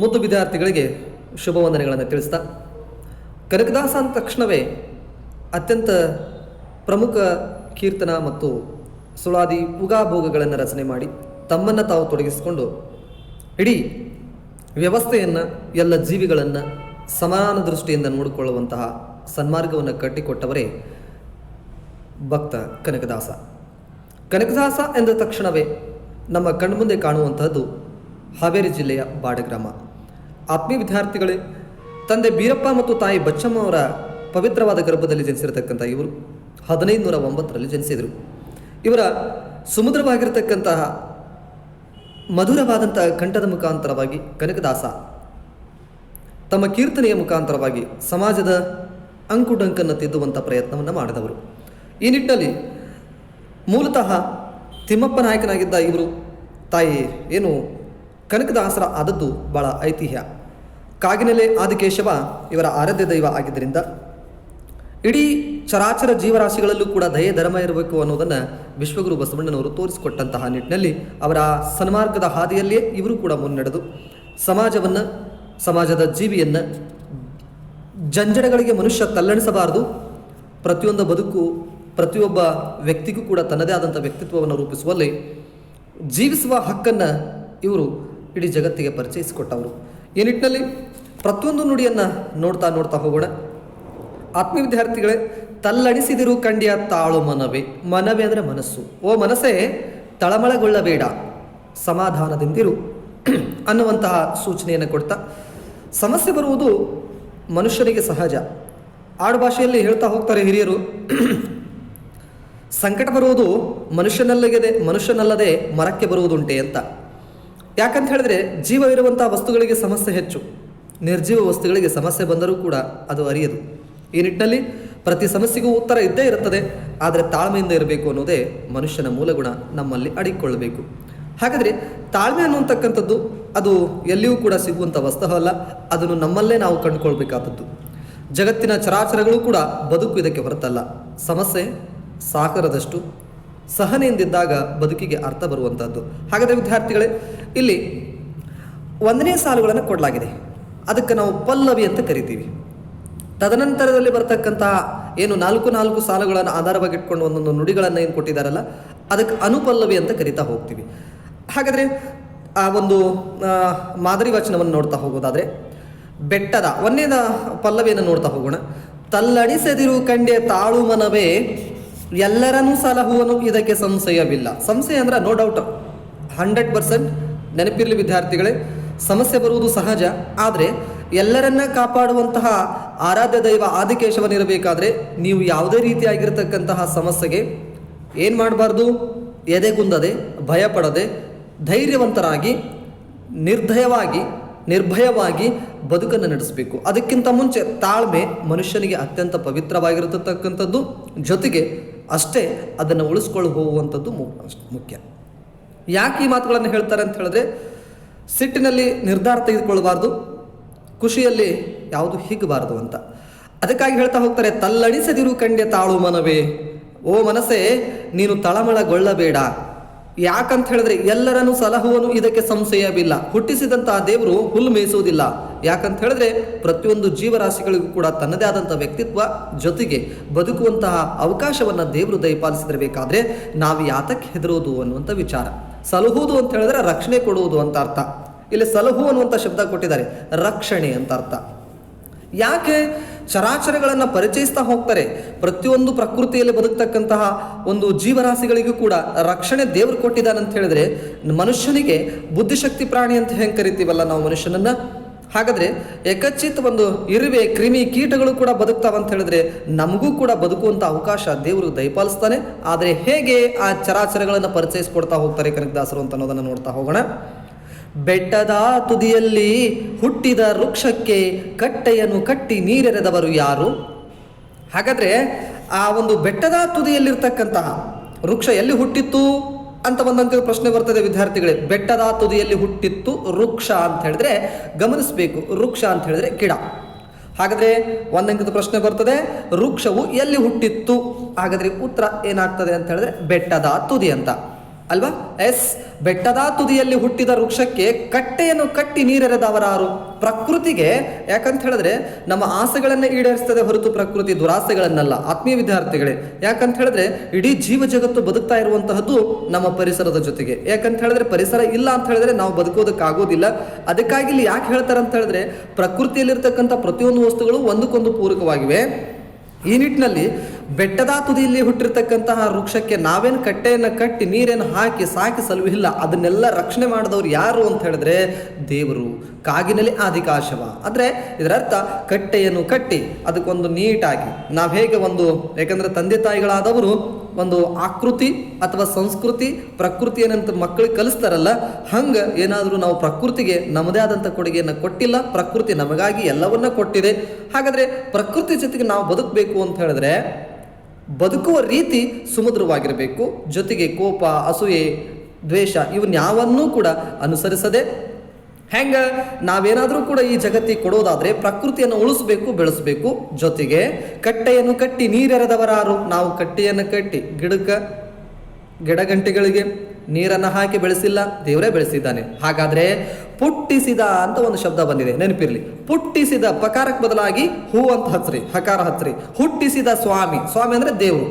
ಮುದ್ದು ವಿದ್ಯಾರ್ಥಿಗಳಿಗೆ ಶುಭ ವಂದನೆಗಳನ್ನು ತಿಳಿಸ್ತಾ, ಕನಕದಾಸ ಅಂದ ತಕ್ಷಣವೇ ಅತ್ಯಂತ ಪ್ರಮುಖ ಕೀರ್ತನ ಮತ್ತು ಸುಳಾದಿ ಉಗಾಭೋಗಗಳನ್ನು ರಚನೆ ಮಾಡಿ ತಮ್ಮನ್ನು ತಾವು ತೊಡಗಿಸಿಕೊಂಡು ಇಡೀ ವ್ಯವಸ್ಥೆಯನ್ನು, ಎಲ್ಲ ಜೀವಿಗಳನ್ನು ಸಮಾನ ದೃಷ್ಟಿಯಿಂದ ನೋಡಿಕೊಳ್ಳುವಂತಹ ಸನ್ಮಾರ್ಗವನ್ನು ಕಟ್ಟಿಕೊಟ್ಟವರೇ ಭಕ್ತ ಕನಕದಾಸ. ಕನಕದಾಸ ಎಂದ ತಕ್ಷಣವೇ ನಮ್ಮ ಕಣ್ಮುಂದೆ ಕಾಣುವಂತಹದ್ದು ಹಾವೇರಿ ಜಿಲ್ಲೆಯ ಬಾಡಗ್ರಾಮ. ಆತ್ಮೀಯ ವಿದ್ಯಾರ್ಥಿಗಳೇ, ತಂದೆ ಬೀರಪ್ಪ ಮತ್ತು ತಾಯಿ ಬಚ್ಚಮ್ಮ ಅವರ ಪವಿತ್ರವಾದ ಗರ್ಭದಲ್ಲಿ ಜನಿಸಿರತಕ್ಕಂಥ ಇವರು ಹದಿನೈದು ನೂರ ಒಂಬತ್ತರಲ್ಲಿ ಜನಿಸಿದರು. ಇವರ ಸುಮಧುರವಾಗಿರತಕ್ಕಂತಹ ಮಧುರವಾದಂತಹ ಕಂಠದ ಮುಖಾಂತರವಾಗಿ ಕನಕದಾಸ ತಮ್ಮ ಕೀರ್ತನೆಯ ಮುಖಾಂತರವಾಗಿ ಸಮಾಜದ ಅಂಕುಡಂಕನ್ನು ತಿದ್ದುವಂಥ ಪ್ರಯತ್ನವನ್ನು ಮಾಡಿದವರು. ಈ ನಿಟ್ಟಿನಲ್ಲಿ ಮೂಲತಃ ತಿಮ್ಮಪ್ಪ ನಾಯಕನಾಗಿದ್ದ ಇವರು ತಾಯಿ ಏನು ಕನಕದಾಸರ ಆದದ್ದು ಭಾಳ ಐತಿಹ್ಯ. ಕಾಗಿನೆಲೆ ಆದಿಕೇಶವ ಇವರ ಆರಾಧ್ಯ ದೈವ ಆಗಿದ್ದರಿಂದ ಇಡೀ ಚರಾಚರ ಜೀವರಾಶಿಗಳಲ್ಲೂ ಕೂಡ ದಯೆ ಧರ್ಮ ಇರಬೇಕು ಅನ್ನೋದನ್ನು ವಿಶ್ವಗುರು ಬಸವಣ್ಣನವರು ತೋರಿಸಿಕೊಟ್ಟಂತಹ ನಿಟ್ಟಿನಲ್ಲಿ ಅವರ ಸನ್ಮಾರ್ಗದ ಹಾದಿಯಲ್ಲಿಯೇ ಇವರು ಕೂಡ ಮುನ್ನಡೆದು ಸಮಾಜವನ್ನು, ಸಮಾಜದ ಜೀವಿಯನ್ನು ಜಂಜಡಗಳಿಗೆ ಮನುಷ್ಯ ತಲ್ಲಣಿಸಬಾರದು. ಪ್ರತಿಯೊಂದು ಬದುಕು ಪ್ರತಿಯೊಬ್ಬ ವ್ಯಕ್ತಿಗೂ ಕೂಡ ತನ್ನದೇ ಆದಂಥ ವ್ಯಕ್ತಿತ್ವವನ್ನು ರೂಪಿಸುವಲ್ಲಿ ಜೀವಿಸುವ ಹಕ್ಕನ್ನು ಇವರು ಇಡೀ ಜಗತ್ತಿಗೆ ಪರಿಚಯಿಸಿಕೊಟ್ಟವರು. ಈ ನಿಟ್ಟಿನಲ್ಲಿ ಪ್ರತಿಯೊಂದು ನುಡಿಯನ್ನು ನೋಡ್ತಾ ನೋಡ್ತಾ ಹೋಗೋಣ. ಆತ್ಮೀಯ ವಿದ್ಯಾರ್ಥಿಗಳೇ, ತಲ್ಲಣಿಸಿದಿರು ಕಂಡಿಯ ತಾಳು ಮನವೇ. ಮನವೇ ಅಂದರೆ ಮನಸ್ಸು. ಓ ಮನಸ್ಸೇ, ತಳಮಳಗೊಳ್ಳಬೇಡ, ಸಮಾಧಾನದಿಂದಿರು ಅನ್ನುವಂತಹ ಸೂಚನೆಯನ್ನು ಕೊಡ್ತಾ, ಸಮಸ್ಯೆ ಬರುವುದು ಮನುಷ್ಯನಿಗೆ ಸಹಜ. ಆಡುಭಾಷೆಯಲ್ಲಿ ಹೇಳ್ತಾ ಹೋಗ್ತಾರೆ ಹಿರಿಯರು, ಸಂಕಟ ಬರುವುದು ಮನುಷ್ಯನಲ್ಲದೆ ಮನುಷ್ಯನಲ್ಲದೆ ಮರಕ್ಕೆ ಬರುವುದುಂಟೆ ಅಂತ. ಯಾಕಂತ ಹೇಳಿದ್ರೆ ಜೀವ ಜೀವವಿರುವಂಥ ವಸ್ತುಗಳಿಗೆ ಸಮಸ್ಯೆ ಹೆಚ್ಚು. ನಿರ್ಜೀವ ವಸ್ತುಗಳಿಗೆ ಸಮಸ್ಯೆ ಬಂದರೂ ಕೂಡ ಅದು ಅರಿಯದು. ಈ ನಿಟ್ಟಿನಲ್ಲಿ ಪ್ರತಿ ಸಮಸ್ಯೆಗೂ ಉತ್ತರ ಇದ್ದೇ ಇರುತ್ತದೆ, ಆದರೆ ತಾಳ್ಮೆಯಿಂದ ಇರಬೇಕು ಅನ್ನೋದೇ ಮನುಷ್ಯನ ಮೂಲಗುಣ ನಮ್ಮಲ್ಲಿ ಅಡಿಕೊಳ್ಳಬೇಕು. ಹಾಗಾದರೆ ತಾಳ್ಮೆ ಅನ್ನುವಂತಕ್ಕಂಥದ್ದು ಅದು ಎಲ್ಲಿಯೂ ಕೂಡ ಸಿಗುವಂಥ ವಸ್ತು ಅಲ್ಲ, ಅದನ್ನು ನಮ್ಮಲ್ಲೇ ನಾವು ಕಂಡುಕೊಳ್ಬೇಕಾದದ್ದು. ಜಗತ್ತಿನ ಚರಾಚರಗಳು ಕೂಡ ಬದುಕು ಇದಕ್ಕೆ ಹೊರತಲ್ಲ. ಸಮಸ್ಯೆ ಸಾಗರದಷ್ಟು ಸಹನೆಯಿಂದಿದ್ದಾಗ ಬದುಕಿಗೆ ಅರ್ಥ ಬರುವಂಥದ್ದು ಹಾಗಾದರೆ ವಿದ್ಯಾರ್ಥಿಗಳೇ, ಇಲ್ಲಿ ಒಂದನೇ ಸಾಲುಗಳನ್ನು ಕೊಡಲಾಗಿದೆ. ಅದಕ್ಕೆ ನಾವು ಪಲ್ಲವಿ ಅಂತ ಕರಿತೀವಿ. ತದನಂತರದಲ್ಲಿ ಬರ್ತಕ್ಕಂತಹ ಏನು ನಾಲ್ಕು ನಾಲ್ಕು ಸಾಲುಗಳನ್ನು ಆಧಾರವಾಗಿಟ್ಕೊಂಡು ಒಂದೊಂದು ನುಡಿಗಳನ್ನು ಏನು ಕೊಟ್ಟಿದ್ದಾರಲ್ಲ, ಅದಕ್ಕೆ ಅನುಪಲ್ಲವಿ ಅಂತ ಕರಿತಾ ಹೋಗ್ತೀವಿ. ಹಾಗಾದರೆ ಆ ಒಂದು ಮಾದರಿ ವಚನವನ್ನು ನೋಡ್ತಾ ಹೋಗೋದಾದರೆ, ಬೆಟ್ಟದ ಒಂದೇದ ಪಲ್ಲವಿಯನ್ನು ನೋಡ್ತಾ ಹೋಗೋಣ. ತಲ್ಲಡಿಸದಿರು ಕಂಡೆ ತಾಳು ಮನವೇ ಎಲ್ಲರನ್ನೂ ಸಲಹುವನು ಇದಕ್ಕೆ ಸಂಶಯವಿಲ್ಲ. ಸಂಶಯ ಅಂದ್ರೆ ನೋ ಡೌಟ್ ಹಂಡ್ರೆಡ್ ಪರ್ಸೆಂಟ್ ನೆನಪಿರಲಿ ವಿದ್ಯಾರ್ಥಿಗಳೇ, ಸಮಸ್ಯೆ ಬರುವುದು ಸಹಜ. ಆದರೆ ಎಲ್ಲರನ್ನ ಕಾಪಾಡುವಂತಹ ಆರಾಧ್ಯ ದೈವ ಆದಿಕೇಶವನಿರಬೇಕಾದ್ರೆ ನೀವು ಯಾವುದೇ ರೀತಿಯಾಗಿರ್ತಕ್ಕಂತಹ ಸಮಸ್ಯೆಗೆ ಏನು ಮಾಡಬಾರ್ದು? ಎದೆಗುಂದದೆ ಭಯಪಡದೆ, ಧೈರ್ಯವಂತರಾಗಿ ನಿರ್ಧಯವಾಗಿ ನಿರ್ಭಯವಾಗಿ ಬದುಕನ್ನು ನಡೆಸಬೇಕು. ಅದಕ್ಕಿಂತ ಮುಂಚೆ ತಾಳ್ಮೆ ಮನುಷ್ಯನಿಗೆ ಅತ್ಯಂತ ಪವಿತ್ರವಾಗಿರತಕ್ಕಂಥದ್ದು. ಜೊತೆಗೆ ಅಷ್ಟೇ ಅದನ್ನು ಉಳಿಸ್ಕೊಳ್ಳಿ ಹೋಗುವಂಥದ್ದು ಮುಖ್ಯ. ಯಾಕೆ ಈ ಮಾತುಗಳನ್ನು ಹೇಳ್ತಾರೆ ಅಂತ ಹೇಳಿದ್ರೆ, ಸಿಟ್ಟಿನಲ್ಲಿ ನಿರ್ಧಾರ ತೆಗೆದುಕೊಳ್ಳಬಾರ್ದು, ಖುಷಿಯಲ್ಲಿ ಯಾವುದು ಹಿಗ್ಗಬಾರ್ದು ಅಂತ. ಅದಕ್ಕಾಗಿ ಹೇಳ್ತಾ ಹೋಗ್ತಾರೆ, ತಲ್ಲಣಿಸದಿರು ಕಂಡೆ ತಾಳು ಮನವೇ, ಓ ಮನಸ್ಸೇ, ನೀನು ತಳಮಳಗೊಳ್ಳಬೇಡ ಯಾಕಂತ ಹೇಳಿದ್ರೆ ಎಲ್ಲರನ್ನು ಸಲಹುವನು ಇದಕ್ಕೆ ಸಂಶಯವಿಲ್ಲ. ಹುಟ್ಟಿಸಿದಂತಹ ದೇವರು ಹುಲ್ಲು ಮೇಯಿಸುವುದಿಲ್ಲ. ಯಾಕಂತ ಹೇಳಿದ್ರೆ ಪ್ರತಿಯೊಂದು ಜೀವರಾಶಿಗಳಿಗೂ ಕೂಡ ತನ್ನದೇ ಆದಂತಹ ವ್ಯಕ್ತಿತ್ವ ಜೊತೆಗೆ ಬದುಕುವಂತಹ ಅವಕಾಶವನ್ನ ದೇವರು ದಯಪಾಲಿಸಿದಿರಬೇಕಾದ್ರೆ ನಾವು ಯಾತಕ್ಕೆ ಹೆದರೋದು ಅನ್ನುವಂಥ ವಿಚಾರ. ಸಲಹುವುದು ಅಂತ ಹೇಳಿದ್ರೆ ರಕ್ಷಣೆ ಕೊಡುವುದು ಅಂತ ಅರ್ಥ. ಇಲ್ಲಿ ಸಲಹು ಅನ್ನುವಂಥ ಶಬ್ದ ಕೊಟ್ಟಿದ್ದಾರೆ. ರಕ್ಷಣೆ ಅಂತ ಅರ್ಥ. ಯಾಕೆ? ಚರಾಚರಗಳನ್ನು ಪರಿಚಯಿಸ್ತಾ ಹೋಗ್ತಾರೆ. ಪ್ರತಿಯೊಂದು ಪ್ರಕೃತಿಯಲ್ಲಿ ಬದುಕ್ತಕ್ಕಂತಹ ಒಂದು ಜೀವರಾಶಿಗಳಿಗೂ ಕೂಡ ರಕ್ಷಣೆ ದೇವರು ಅಂತ ಹೇಳಿದ್ರೆ, ಮನುಷ್ಯನಿಗೆ ಬುದ್ಧಿಶಕ್ತಿ ಪ್ರಾಣಿ ಅಂತ ಹೆಂಗೆ ಕರಿತೀವಲ್ಲ ನಾವು ಮನುಷ್ಯನನ್ನ? ಹಾಗಾದ್ರೆ ಏಕಚಿತ್ ಒಂದು ಇರುವೆ, ಕ್ರಿಮಿ ಕೀಟಗಳು ಕೂಡ ಬದುಕ್ತಾವ ಅಂತ ಹೇಳಿದ್ರೆ ನಮಗೂ ಕೂಡ ಬದುಕುವಂತ ಅವಕಾಶ ದೇವರು ದಯಪಾಲಿಸ್ತಾನೆ. ಆದರೆ ಹೇಗೆ ಆ ಚರಾಚರಗಳನ್ನು ಪರಿಚಯಿಸ್ಕೊಡ್ತಾ ಹೋಗ್ತಾರೆ ಕನಕದಾಸರು ಅಂತ ಅನ್ನೋದನ್ನು ನೋಡ್ತಾ ಹೋಗೋಣ. ಬೆಟ್ಟದ ತುದಿಯಲ್ಲಿ ಹುಟ್ಟಿದ ವೃಕ್ಷಕ್ಕೆ ಕಟ್ಟೆಯನ್ನು ಕಟ್ಟಿ ನೀರೆರೆದವರು ಯಾರು? ಹಾಗಾದ್ರೆ ಆ ಒಂದು ಬೆಟ್ಟದ ತುದಿಯಲ್ಲಿರ್ತಕ್ಕಂತಹ ವೃಕ್ಷ ಎಲ್ಲಿ ಹುಟ್ಟಿತ್ತು ಅಂತ ಒಂದಂಕ ಪ್ರಶ್ನೆ ಬರ್ತದೆ ವಿದ್ಯಾರ್ಥಿಗಳೇ. ಬೆಟ್ಟದ ತುದಿಯಲ್ಲಿ ಹುಟ್ಟಿತ್ತು ವೃಕ್ಷ ಅಂತ ಹೇಳಿದ್ರೆ ಗಮನಿಸಬೇಕು. ವೃಕ್ಷ ಅಂತ ಹೇಳಿದ್ರೆ ಗಿಡ. ಹಾಗಾದ್ರೆ ಒಂದಂಕದ ಪ್ರಶ್ನೆ ಬರ್ತದೆ, ವೃಕ್ಷವು ಎಲ್ಲಿ ಹುಟ್ಟಿತ್ತು? ಹಾಗಾದ್ರೆ ಉತ್ತರ ಏನಾಗ್ತದೆ ಅಂತ ಹೇಳಿದ್ರೆ ಬೆಟ್ಟದ ತುದಿ ಅಂತ. ಅಲ್ವಾ? ಎಸ್, ಬೆಟ್ಟದ ತುದಿಯಲ್ಲಿ ಹುಟ್ಟಿದ ವೃಕ್ಷಕ್ಕೆ ಕಟ್ಟೆಯನ್ನು ಕಟ್ಟಿ ನೀರೆರೆದವರಾರು. ಪ್ರಕೃತಿಗೆ, ಯಾಕಂತ ಹೇಳಿದ್ರೆ ನಮ್ಮ ಆಸೆಗಳನ್ನೇ ಈಡೇರಿಸ್ತದೆ ಹೊರತು ಪ್ರಕೃತಿ ದುರಾಸೆಗಳನ್ನಲ್ಲ. ಆತ್ಮೀಯ ವಿದ್ಯಾರ್ಥಿಗಳೇ, ಯಾಕಂತ ಹೇಳಿದ್ರೆ ಇಡೀ ಜೀವ ಜಗತ್ತು ಬದುಕ್ತಾ ಇರುವಂತಹದ್ದು ನಮ್ಮ ಪರಿಸರದ ಜೊತೆಗೆ. ಯಾಕಂತ ಹೇಳಿದ್ರೆ ಪರಿಸರ ಇಲ್ಲ ಅಂತ ಹೇಳಿದ್ರೆ ನಾವು ಬದುಕೋದಕ್ಕಾಗೋದಿಲ್ಲ. ಅದಕ್ಕಾಗಿ ಇಲ್ಲಿ ಯಾಕೆ ಹೇಳ್ತಾರೆ ಅಂತ ಹೇಳಿದ್ರೆ ಪ್ರಕೃತಿಯಲ್ಲಿರ್ತಕ್ಕಂಥ ಪ್ರತಿಯೊಂದು ವಸ್ತುಗಳು ಒಂದಕ್ಕೊಂದು ಪೂರಕವಾಗಿವೆ. ಈ ನಿಟ್ಟಿನಲ್ಲಿ ಬೆಟ್ಟದ ತುದಿಯಲ್ಲಿ ಹುಟ್ಟಿರ್ತಕ್ಕಂತಹ ವೃಕ್ಷಕ್ಕೆ ನಾವೇನು ಕಟ್ಟೆಯನ್ನು ಕಟ್ಟಿ ನೀರೇನು ಹಾಕಿ ಸಾಕಿ ಸಲುವಿಲ್ಲ, ಅದನ್ನೆಲ್ಲ ರಕ್ಷಣೆ ಮಾಡಿದವರು ಯಾರು ಅಂತ ಹೇಳಿದ್ರೆ ದೇವರು, ಕಾಗಿನಲ್ಲಿ ಆದಿಕಾಶವ. ಅಂದರೆ ಇದರರ್ಥ ಕಟ್ಟೆಯನ್ನು ಕಟ್ಟಿ ಅದಕ್ಕೊಂದು ನೀಟಾಗಿ, ನಾವು ಹೇಗೆ ಒಂದು, ಯಾಕಂದ್ರೆ ತಂದೆ ತಾಯಿಗಳಾದವರು ಒಂದು ಆಕೃತಿ ಅಥವಾ ಸಂಸ್ಕೃತಿ, ಪ್ರಕೃತಿ ಏನಂತ ಮಕ್ಕಳಿಗೆ ಕಲಿಸ್ತಾರಲ್ಲ, ಹಂಗೆ ಏನಾದರೂ ನಾವು ಪ್ರಕೃತಿಗೆ ನಮ್ಮದೇ ಆದಂಥ ಕೊಡುಗೆಯನ್ನು ಕೊಟ್ಟಿಲ್ಲ, ಪ್ರಕೃತಿ ನಮಗಾಗಿ ಎಲ್ಲವನ್ನ ಕೊಟ್ಟಿದೆ. ಹಾಗಾದರೆ ಪ್ರಕೃತಿ ಜೊತೆಗೆ ನಾವು ಬದುಕಬೇಕು ಅಂತ ಹೇಳಿದ್ರೆ ಬದುಕುವ ರೀತಿ ಸುಮಧುರವಾಗಿರಬೇಕು. ಜೊತೆಗೆ ಕೋಪ, ಅಸೂಯೆ, ದ್ವೇಷ ಇವನ್ ಯಾವನ್ನೂ ಕೂಡ ಅನುಸರಿಸದೆ ಹೆಂಗ ನಾವೇನಾದರೂ ಕೂಡ ಈ ಜಗತ್ತಿಗೆ ಕೊಡೋದಾದರೆ ಪ್ರಕೃತಿಯನ್ನು ಉಳಿಸ್ಬೇಕು, ಬೆಳೆಸಬೇಕು. ಜೊತೆಗೆ ಕಟ್ಟೆಯನ್ನು ಕಟ್ಟಿ ನೀರೆರೆದವರಾರು. ನಾವು ಕಟ್ಟೆಯನ್ನು ಕಟ್ಟಿ ಗಿಡಕ್ಕೆ ಗಿಡಗಂಟೆಗಳಿಗೆ ನೀರನ್ನು ಹಾಕಿ ಬೆಳೆಸಿಲ್ಲ, ದೇವರೇ ಬೆಳೆಸಿದ್ದಾನೆ. ಹಾಗಾದ್ರೆ ಪುಟ್ಟಿಸಿದ ಅಂತ ಒಂದು ಶಬ್ದ ಬಂದಿದೆ, ನೆನಪಿರಲಿ. ಪುಟ್ಟಿಸಿದ ಪಕಾರಕ್ಕೆ ಬದಲಾಗಿ ಹೂ ಅಂತ ಹಚ್ರಿ, ಹಕಾರ ಹಚ್ರಿ. ಹುಟ್ಟಿಸಿದ ಸ್ವಾಮಿ ಸ್ವಾಮಿ ಅಂದ್ರೆ ದೇವರು.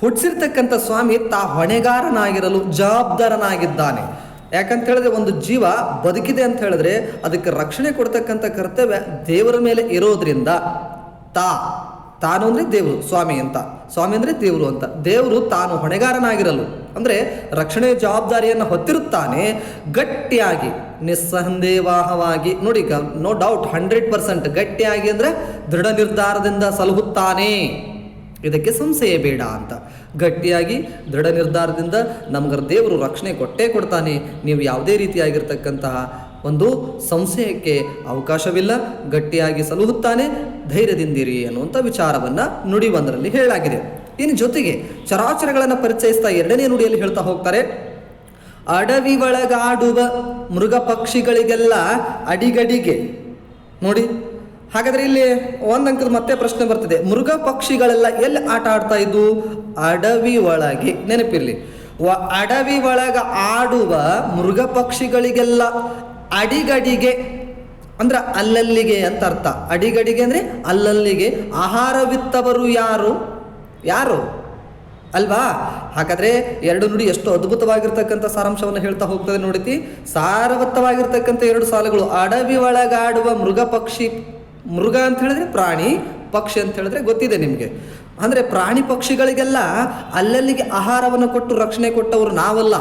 ಹುಟ್ಟಿಸಿರ್ತಕ್ಕಂಥ ಸ್ವಾಮಿ ತಾ ಹೊಣೆಗಾರನಾಗಿರಲು ಜವಾಬ್ದಾರನಾಗಿದ್ದಾನೆ. ಯಾಕಂತ ಹೇಳಿದ್ರೆ ಒಂದು ಜೀವ ಬದುಕಿದೆ ಅಂತ ಹೇಳಿದ್ರೆ ಅದಕ್ಕೆ ರಕ್ಷಣೆ ಕೊಡ್ತಕ್ಕಂಥ ಕರ್ತವ್ಯ ದೇವರ ಮೇಲೆ ಇರೋದ್ರಿಂದ ತಾ ತಾನು ಅಂದರೆ ದೇವರು, ಸ್ವಾಮಿ ಅಂತ. ಸ್ವಾಮಿ ಅಂದರೆ ದೇವರು ಅಂತ. ದೇವರು ತಾನು ಹೊಣೆಗಾರನಾಗಿರಲು. ಅಂದ್ರೆ ರಕ್ಷಣೆಯ ಜವಾಬ್ದಾರಿಯನ್ನು ಹೊತ್ತಿರುತ್ತಾನೆ, ಗಟ್ಟಿಯಾಗಿ ನಿಸ್ಸಂದೇವಾಹವಾಗಿ ನೋಡಿ ನೋ ಡೌಟ್ ಹಂಡ್ರೆಡ್ ಪರ್ಸೆಂಟ್ ಗಟ್ಟಿಯಾಗಿ ಅಂದ್ರೆ ದೃಢ ನಿರ್ಧಾರದಿಂದ ಸಲಹುತ್ತಾನೆ. ಇದಕ್ಕೆ ಸಂಶಯ ಬೇಡ ಅಂತ. ಗಟ್ಟಿಯಾಗಿ, ದೃಢ ನಿರ್ಧಾರದಿಂದ ನಮ್ಗರ ದೇವರು ರಕ್ಷಣೆ ಕೊಟ್ಟೇ ಕೊಡ್ತಾನೆ. ನೀವು ಯಾವುದೇ ರೀತಿಯಾಗಿರ್ತಕ್ಕಂತಹ ಒಂದು ಸಂಶಯಕ್ಕೆ ಅವಕಾಶವಿಲ್ಲ, ಗಟ್ಟಿಯಾಗಿ ಸಲಹುತ್ತಾನೆ, ಧೈರ್ಯದಿಂದಿರಿ ಅನ್ನುವಂಥ ವಿಚಾರವನ್ನ ನುಡಿ ಒಂದರಲ್ಲಿ ಹೇಳಲಾಗಿದೆ. ಇನ್ನು ಜೊತೆಗೆ ಚರಾಚರಗಳನ್ನು ಪರಿಚಯಿಸ್ತಾ ಎರಡನೇ ನುಡಿಯಲ್ಲಿ ಹೇಳ್ತಾ ಹೋಗ್ತಾರೆ. ಅಡವಿ ಒಳಗಾಡುವ ಮೃಗ ಪಕ್ಷಿಗಳಿಗೆಲ್ಲ ಅಡಿಗಡಿಗೆ. ನೋಡಿ, ಹಾಗಾದ್ರೆ ಇಲ್ಲಿ ಒಂದಂಕದ ಮತ್ತೆ ಪ್ರಶ್ನೆ ಬರ್ತದೆ. ಮೃಗ ಪಕ್ಷಿಗಳೆಲ್ಲ ಎಲ್ಲಿ ಆಟ ಆಡ್ತಾ ಇದ್ದು? ಅಡವಿ ಒಳಗೆ. ನೆನಪಿರ್ಲಿ. ಅಡವಿ ಒಳಗ ಆಡುವ ಮೃಗ ಪಕ್ಷಿಗಳಿಗೆಲ್ಲ ಅಡಿಗಡಿಗೆ ಅಂದ್ರೆ ಅಲ್ಲಲ್ಲಿಗೆ ಅಂತ ಅರ್ಥ. ಅಡಿಗಡಿಗೆ ಅಂದರೆ ಅಲ್ಲಲ್ಲಿಗೆ ಆಹಾರವಿತ್ತವರು ಯಾರು? ಯಾರು? ಅಲ್ವಾ? ಹಾಗಾದ್ರೆ ಎರಡು ನುಡಿ ಎಷ್ಟು ಅದ್ಭುತವಾಗಿರ್ತಕ್ಕಂಥ ಸಾರಾಂಶವನ್ನು ಹೇಳ್ತಾ ಹೋಗ್ತದೆ ನೋಡಿತಿ. ಸಾರವತ್ತವಾಗಿರ್ತಕ್ಕಂಥ ಎರಡು ಸಾಲುಗಳು, ಅಡವಿ ಒಳಗಾಡುವ ಮೃಗ ಪಕ್ಷಿ, ಮೃಗ ಅಂತ ಹೇಳಿದ್ರೆ ಪ್ರಾಣಿ, ಪಕ್ಷಿ ಅಂತ ಹೇಳಿದ್ರೆ ಗೊತ್ತಿದೆ ನಿಮಗೆ. ಅಂದ್ರೆ ಪ್ರಾಣಿ ಪಕ್ಷಿಗಳಿಗೆಲ್ಲ ಅಲ್ಲಲ್ಲಿಗೆ ಆಹಾರವನ್ನು ಕೊಟ್ಟು ರಕ್ಷಣೆ ಕೊಟ್ಟವರು ನಾವಲ್ಲ.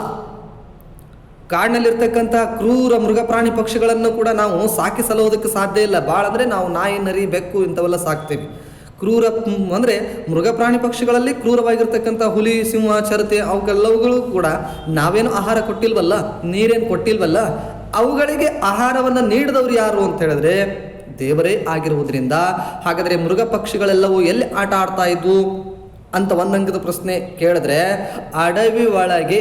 ಕಾಡಿನಲ್ಲಿರ್ತಕ್ಕಂಥ ಕ್ರೂರ ಮೃಗ ಪ್ರಾಣಿ ಪಕ್ಷಿಗಳನ್ನು ಕೂಡ ನಾವು ಸಾಕಿ ಸಲೋದಕ್ಕೆ ಸಾಧ್ಯ ಇಲ್ಲ. ಭಾಳ ಅಂದರೆ ನಾವು ನಾಯಿ, ನರಿ, ಬೆಕ್ಕು ಇಂಥವೆಲ್ಲ ಸಾಕ್ತೀವಿ. ಕ್ರೂರ ಅಂದರೆ ಮೃಗ ಪ್ರಾಣಿ ಪಕ್ಷಿಗಳಲ್ಲಿ ಕ್ರೂರವಾಗಿರ್ತಕ್ಕಂಥ ಹುಲಿ, ಸಿಂಹ, ಚರತೆ ಅವಕ್ಕೆಲ್ಲವುಗಳು ಕೂಡ ನಾವೇನು ಆಹಾರ ಕೊಟ್ಟಿಲ್ವಲ್ಲ? ನೀರೇನು ಕೊಟ್ಟಿಲ್ವಲ್ಲ? ಅವುಗಳಿಗೆ ಆಹಾರವನ್ನು ನೀಡಿದವರು ಯಾರು ಅಂತ ಹೇಳಿದ್ರೆ ದೇವರೇ ಆಗಿರುವುದರಿಂದ. ಹಾಗಾದರೆ ಮೃಗ ಪಕ್ಷಿಗಳೆಲ್ಲವೂ ಎಲ್ಲಿ ಆಟ ಆಡ್ತಾ ಇದ್ವು ಅಂತ ಒಂದಂಗದ ಪ್ರಶ್ನೆ ಕೇಳಿದ್ರೆ ಅಡವಿ ಒಳಗೆ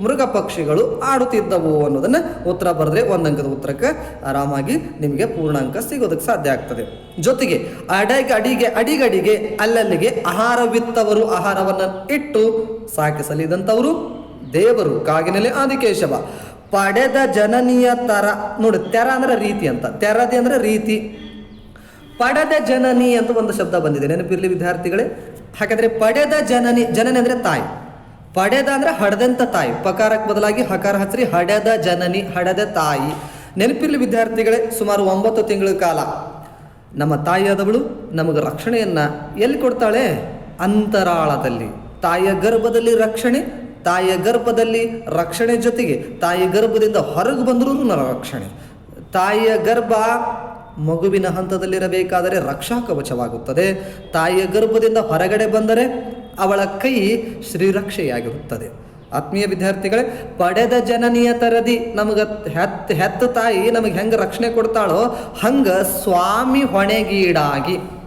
ಮೃಗ ಪಕ್ಷಿಗಳು ಆಡುತ್ತಿದ್ದವು ಅನ್ನೋದನ್ನ ಉತ್ತರ ಬರೆದ್ರೆ ಒಂದಂಕದ ಉತ್ತರಕ್ಕೆ ಆರಾಮಾಗಿ ನಿಮಗೆ ಪೂರ್ಣಾಂಕ ಸಿಗೋದಕ್ಕೆ ಸಾಧ್ಯ ಆಗ್ತದೆ. ಜೊತೆಗೆ ಅಡಗೆ, ಅಡಿಗೆ, ಅಡಿಗಡಿಗೆ ಅಲ್ಲಲ್ಲಿಗೆ ಆಹಾರವಿತ್ತವರು ಆಹಾರವನ್ನು ಇಟ್ಟು ಸಾಕಿಸಲಿದಂಥವರು ದೇವರು. ಕಾಗಿನಲ್ಲಿ ಆದಿಕೇಶವ. ಪಡೆದ ಜನನಿಯ ತರ, ನೋಡಿ ತೆರ ಅಂದ್ರೆ ರೀತಿ ಅಂತ, ತೆರದಿ ಅಂದ್ರೆ ರೀತಿ. ಪಡೆದ ಜನನಿ ಅಂತ ಒಂದು ಶಬ್ದ ಬಂದಿದೆ. ನೆನಪಿರ್ಲಿ ವಿದ್ಯಾರ್ಥಿಗಳೇ. ಹಾಗಾದರೆ ಪಡೆದ ಜನನಿ ಜನನಿ ಅಂದರೆ ತಾಯಿ. ಪಡೆದ ಅಂದ್ರೆ ಹಡದಂತ ತಾಯಿ. ಪಕಾರಕ್ಕೆ ಬದಲಾಗಿ ಹಕಾರ ಹತ್ರಿ ಹಡೆದ ಜನನಿ, ಹಡೆದ ತಾಯಿ. ನೆನಪಿರ್ಲಿ ವಿದ್ಯಾರ್ಥಿಗಳೇ, ಸುಮಾರು ಒಂಬತ್ತು ತಿಂಗಳ ಕಾಲ ನಮ್ಮ ತಾಯಿಯಾದವಳು ನಮಗೆ ರಕ್ಷಣೆಯನ್ನ ಎಲ್ಲಿ ಕೊಡ್ತಾಳೆ? ಅಂತರಾಳದಲ್ಲಿ. ತಾಯಿಯ ಗರ್ಭದಲ್ಲಿ ರಕ್ಷಣೆ, ತಾಯಿಯ ಗರ್ಭದಲ್ಲಿ ರಕ್ಷಣೆ ಜೊತೆಗೆ ತಾಯಿಯ ಗರ್ಭದಿಂದ ಹೊರಗೆ ಬಂದರೂ ರಕ್ಷಣೆ. ತಾಯಿಯ ಗರ್ಭ ಮಗುವಿನ ಹಂತದಲ್ಲಿರಬೇಕಾದರೆ ರಕ್ಷಾ ಕವಚವಾಗುತ್ತದೆ ತಾಯಿಯ ಗರ್ಭದಿಂದ ಹೊರಗಡೆ ಬಂದರೆ ಅವಳ ಕೈ ಶ್ರೀರಕ್ಷೆಯಾಗಿರುತ್ತದೆ. ಆತ್ಮೀಯ ವಿದ್ಯಾರ್ಥಿಗಳೇ, ಪಡೆದ ಜನನಿಯ ತರದಿ ನಮಗೆ ಹೆತ್ ಹೆತ್ತ ತಾಯಿ ನಮಗೆ ಹೆಂಗೆ ರಕ್ಷಣೆ ಕೊಡ್ತಾಳೋ, ಹಂಗ ಸ್ವಾಮಿ ಹೊಣೆಗೀಡಾಗಿ.